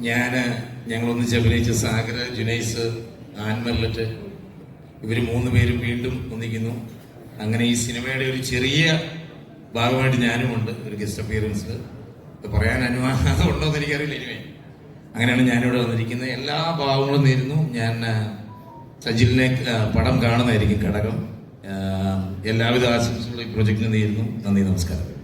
ഞാൻ ഞങ്ങളൊന്നിച്ച് അഭിനയിച്ച സാഗര ജുനൈസ് ആൻമർലറ്റ് ഇവർ മൂന്ന് പേരും വീണ്ടും ഒന്നിക്കുന്നു. അങ്ങനെ ഈ സിനിമയുടെ ഒരു ചെറിയ ഭാഗമായിട്ട് ഞാനുമുണ്ട് ഒരു ഗസ്റ്റ് അപ്പിയറൻസ്. അപ്പിയറൻസിൽ പറയാൻ അനുവാദം ഉണ്ടോ എന്ന് എനിക്കറിയില്ല ഇനിമേ അങ്ങനെയാണ് ഞാനിവിടെ വന്നിരിക്കുന്നത്. എല്ലാ ഭാവങ്ങളും നേരുന്നു. ഞാൻ സജിലിനെ പടം കാണുന്നതായിരിക്കും ഘടകം. എല്ലാവിധ ആശംസകളും ഈ പ്രൊജക്റ്റിന് നേരുന്നു. നന്ദി നമസ്കാരം.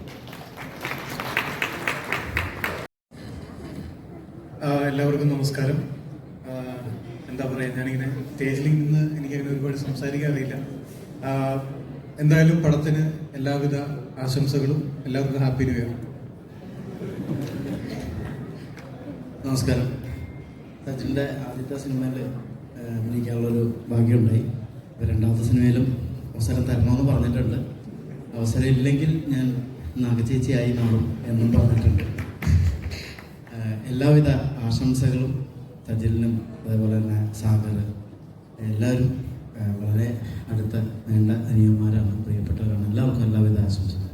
എല്ലാവർക്കും നമസ്കാരം. എന്താ പറയുക ഞാനിങ്ങനെ സ്റ്റേജിൽ നിന്ന് എനിക്കങ്ങനെ ഒരുപാട് സംസാരിക്കാൻ അറിയില്ല. എന്തായാലും പടത്തിന് എല്ലാവിധ ആശംസകളും എല്ലാവർക്കും ഹാപ്പി ന്യൂ ഇയർ. നമസ്കാരം. സച്ചിന്റെ ആദ്യത്തെ സിനിമയിൽ അഭിനയിക്കാനുള്ളൊരു ഭാഗ്യമുണ്ടായി. രണ്ടാമത്തെ സിനിമയിലും അവസരം തരണമെന്ന് പറഞ്ഞിട്ടുണ്ട്. അവസരം ഇല്ലെങ്കിൽ ഞാൻ നാഗചേച്ചിയായി മാറും എന്നും പറഞ്ഞിട്ടുണ്ട്. എല്ലാവിധ ആശംസകളും തജിലിനും അതേപോലെ തന്നെ സാഗർ എല്ലാവരും വളരെ അടുത്ത വേണ്ട അനിയന്മാരാണ് പ്രിയപ്പെട്ടവരാണ്. എല്ലാവർക്കും എല്ലാവിധ ആശംസകളും.